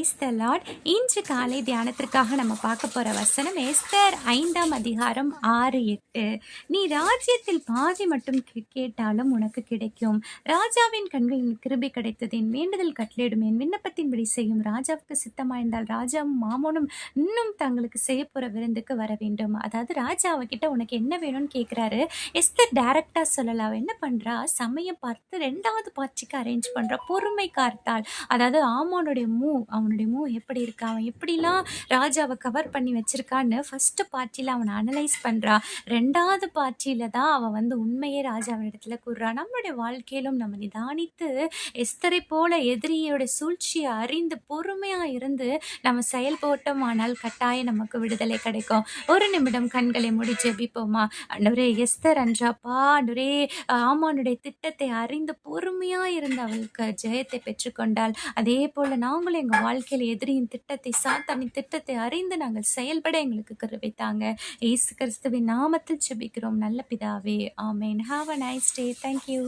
Praise the Lord இன்று காலை தியானத்திற்காக நம்ம பார்க்க போகிற வசனம் எஸ்தர் ஐந்தாம் அதிகாரம் ஆறு எட்டு. நீ ராஜ்யத்தில் பாதி மட்டும் கேட்டாலும் உனக்கு கிடைக்கும். ராஜாவின் கண்களில் கிருபி கிடைத்தது என் வேண்டுதல் கட்டளையிடும் என் விண்ணப்பத்தின்படி செய்யும். ராஜாவுக்கு சித்தமாயிருந்தால் ராஜாவும் மாமனும் இன்னும் தங்களுக்கு செய்ய போகிற விருந்துக்கு வர வேண்டும். அதாவது ராஜா உனக்கு என்ன வேணும்னு கேட்குறாரு எஸ்தர் டைரக்டா சொல்லலாம் என்ன பண்ணுறா சமயம் பார்த்து ரெண்டாவது பாட்சிக்கு அரேஞ்ச் பண்ணுறா பொறுமை காத்தாள் அதாவது ஆமானுடைய மூ அவனுடைய எப்படி இருக்கா? அவன் எப்படிலாம் ராஜாவை கவர் பண்ணி வச்சிருக்கான்னு ஃபர்ஸ்ட் பார்ட்டியில் அவனை அனலைஸ் பண்றா. ரெண்டாவது பார்ட்டியில தான் அவன் வந்து உண்மையே ராஜாவினிடத்துல கூறுறான் நம்மளுடைய வாழ்க்கையிலும் நம்ம நிதானித்து எஸ்தரை போல எதிரியோட சூழ்ச்சியை அறிந்து பொறுமையா இருந்து நம்ம செயல்போட்டோமானால் கட்டாயம் நமக்கு விடுதலை கிடைக்கும். ஒரு நிமிடம் கண்களை முடி ஜெபிப்போமா? ஆண்டவரே எஸ்தர் அன்றாப்பா? ஆண்டவரே ஆமானுடைய திட்டத்தை அறிந்து பொறுமையா இருந்து அவளுக்கு ஜெயத்தை பெற்றுக்கொண்டால் அதே போல நாங்களும் எங்கள் வாழ்க்கையில் எதிரியின் திட்டத்தை சாத்தானின் திட்டத்தை அறிந்து நாங்கள் செயல்பட எங்களுக்கு கருவைத்தாங்க. இயேசு கிறிஸ்துவின் நாமத்தில் செபிக்கிறோம் நல்ல பிதாவே ஆமேன். Have a nice day thank you